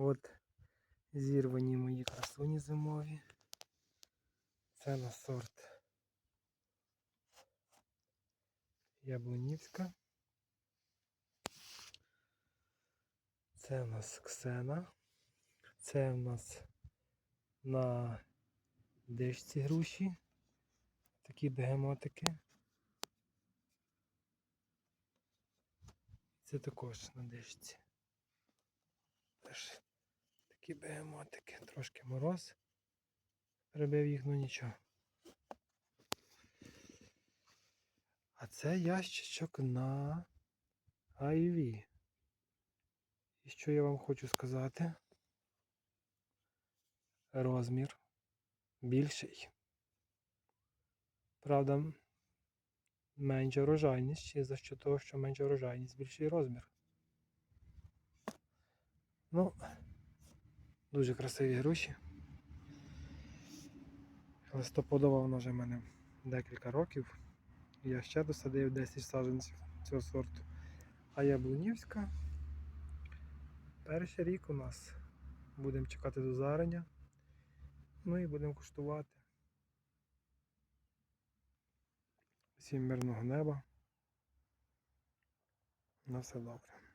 От зірвані мої красуні зимові. Це на сорт Яблунівська. Це у нас Ксена. Це у нас на дишці груші. Такі бегемотики. Це також на дишці. Теж такі бегемотики. Трошки мороз. Прибив їх, ну нічого. А це ящичок на Айві. І що я вам хочу сказати? Розмір більший. Правда, менша врожайність, ще за що того, що менша врожайність, більший розмір. Ну, дуже красиві груші. Листопадова вона вже в мене декілька років. Я ще досадив 10 саджанців цього сорту. А яблунівська. Перший рік у нас. Будемо чекати до зарення. Ну і будемо куштувати. Всім мирного неба. На все добре.